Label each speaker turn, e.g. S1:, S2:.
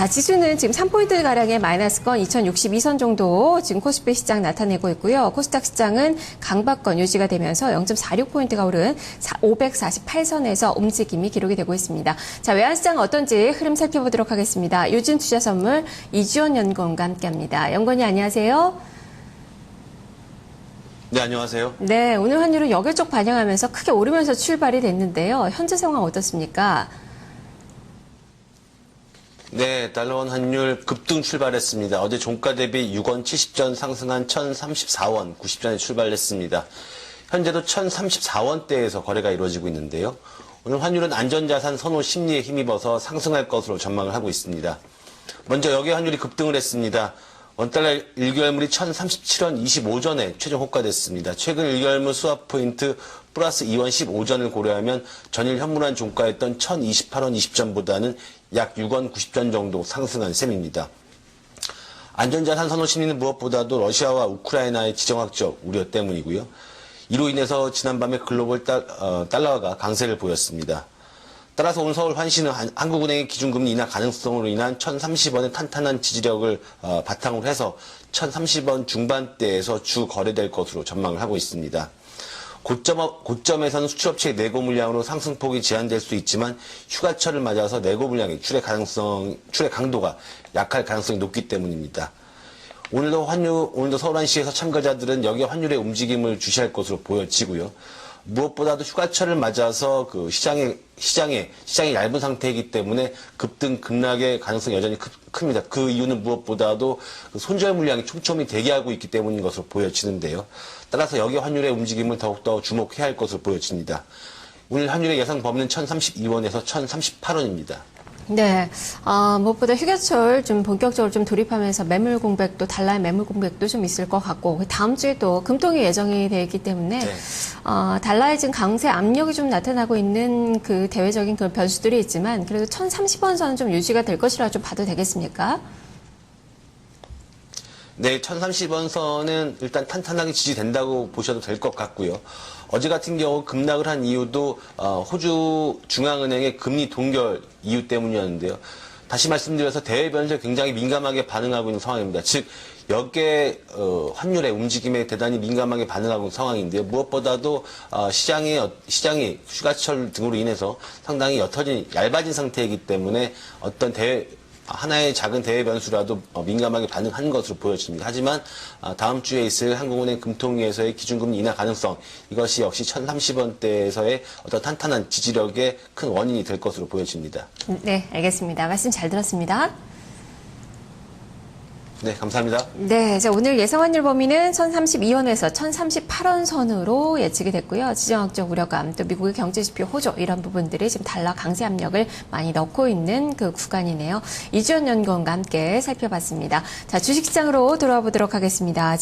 S1: 자, 지수는 지금 3포인트 가량의 마이너스권 2062선 정도 지금 코스피 시장 나타내고 있고요. 코스닥 시장은 강박권 유지가 되면서 0.46포인트가 오른 548선에서 움직임이 기록이 되고 있습니다. 자, 외환 시장 어떤지 흐름 살펴보도록 하겠습니다. 유진 투자 선물 이주원 연구원과 함께 합니다. 연구원이 안녕하세요.
S2: 네, 안녕하세요.
S1: 네, 오늘 환율은 여결적 반영하면서 크게 오르면서 출발이 됐는데요. 현재 상황 어떻습니까?
S2: 네, 달러원 환율 급등 출발했습니다. 어제 종가 대비 6원 70전 상승한 1034원 90전에 출발했습니다. 현재도 1034원대에서 거래가 이루어지고 있는데요. 오늘 환율은 안전자산 선호 심리에 힘입어서 상승할 것으로 전망을 하고 있습니다. 먼저 여기 환율이 급등을 했습니다. 원달러 1개월물이 1037원 25전에 최종 호가됐습니다. 최근 1개월물 수합 포인트 플러스 2원 15전을 고려하면 전일 현물한 종가였던 1028원 20전보다는 약 6원 90전 정도 상승한 셈입니다. 안전자산 선호 심리는 무엇보다도 러시아와 우크라이나의 지정학적 우려 때문이고요. 이로 인해서 지난밤에 글로벌 달, 어, 달러가 강세를 보였습니다. 따라서 오늘 서울 환시는 한- 한국은행의 기준금리 인하 가능성으로 인한 1030원의 탄탄한 지지력을 어, 바탕으로 해서 1030원 중반대에서 주 거래될 것으로 전망을 하고 있습니다. 고점, 고점에서는 수출업체의 내고 물량으로 상승폭이 제한될 수 있지만 휴가철을 맞아서 내고 물량의 출의 가능성, 출의 강도가 약할 가능성이 높기 때문입니다. 오늘도 환율, 오늘도 서울안시에서 참가자들은 여기 환율의 움직임을 주시할 것으로 보여지고요. 무엇보다도 휴가철을 맞아서 그 시장의, 시장의, 시장이 얇은 상태이기 때문에 급등, 급락의 가능성이 여전히 크, 큽니다. 그 이유는 무엇보다도 그 손절 물량이 촘촘히 대기하고 있기 때문인 것으로 보여지는데요. 따라서 여기 환율의 움직임을 더욱더 주목해야 할 것으로 보여집니다. 오늘 환율의 예상 범위는 1032원에서 1038원입니다.
S1: 네, 아, 무엇보다 휴가철 좀 본격적으로 좀 돌입하면서 매물 공백도 달러의 매물 공백도 좀 있을 것 같고 그 다음 주에 또 금통이 예정이 되어 있기 때문에
S2: 네.
S1: 어, 달러의 지금 강세 압력이 좀 나타나고 있는 그 대외적인 그런 변수들이 있지만 그래도 1,030원 선은 좀 유지가 될 것이라 좀 봐도 되겠습니까?
S2: 네, 1030원 선은 일단 탄탄하게 지지된다고 보셔도 될 것 같고요. 어제 같은 경우 급락을 한 이유도 어, 호주 중앙은행의 금리 동결 이유 때문이었는데요. 다시 말씀드려서 대외 변수에 굉장히 민감하게 반응하고 있는 상황입니다. 즉 여기에 어, 환율의 움직임에 대단히 민감하게 반응하고 있는 상황인데요. 무엇보다도 어, 시장의 어- 시장이 휴가철 등으로 인해서 상당히 옅어진 얇아진 상태이기 때문에 어떤 대외 하나의 작은 대외 변수라도 어, 민감하게 반응하는 것으로 보여집니다. 하지만 아, 다음 주에 있을 한국은행 금통위에서의 기준금리 인하 가능성 이것이 역시 1030원대에서의 어떤 탄탄한 지지력의 큰 원인이 될 것으로 보여집니다.
S1: 네, 알겠습니다. 말씀 잘 들었습니다.
S2: 네, 감사합니다.
S1: 네, 자, 오늘 예상 환율 범위는 1032원에서 1038원 선으로 예측이 됐고요. 지정학적 우려감, 또 미국의 경제 지표 호조 이런 부분들이 지금 달러 강세 압력을 많이 넣고 있는 그 구간이네요. 이주연 연구원과 함께 살펴봤습니다. 자, 주식시장으로 돌아와 보도록 하겠습니다.